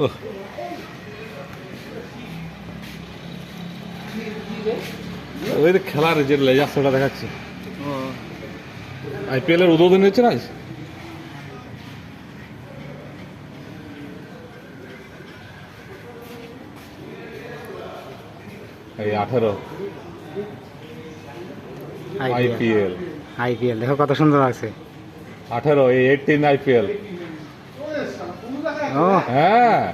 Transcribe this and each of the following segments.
ওহ, ওই যে খেলার যে লেজার সেটা দেখাচ্ছে। আইপিএল এর উদ্বোধন হচ্ছে না? এই আঠেরো। আইপিএল আইপিএল দেখো কত সুন্দর লাগছে। আঠারো এই এইটিন আইপিএল হ্যাঁ।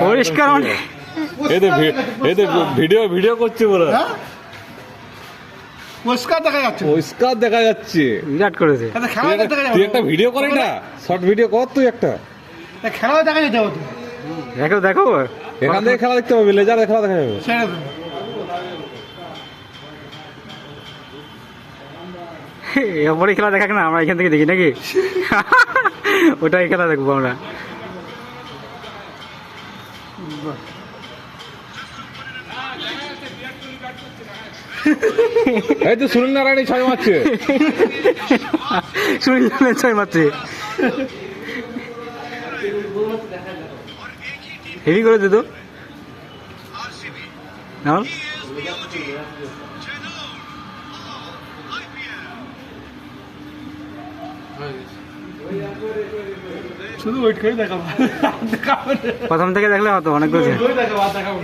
পরিষ্কার অনেক। তো ভিডিও ভিডিও করছে বলে। পরিষ্কার দেখা যাচ্ছে। পরিষ্কার দেখা যাচ্ছে। বিরাট করেছে তুই একটা- ভিডিও করে না? শর্ট ভিডিও কর তুই একটা। খেলা দেখা যেতে হতো দেখো দেখো এখান থেকে খেলা দেখতে পাবি লেজারে খেলা দেখা যাবে। ছেড়ে খেলা দেখাক না আমরা এখান থেকে দেখি নাকি? ওটাই খেলা দেখব আমরা। এই তো সুনীল নারায়ণ ছয় মারছে। সুনীল নারায়ণ ছয় মারছে। হেভি করে দিত শুধু ওয়েট করে দেখাবো দেখাবো প্রথম থেকে দেখলে হতো অনেক কিছু দেখাবো দেখাবো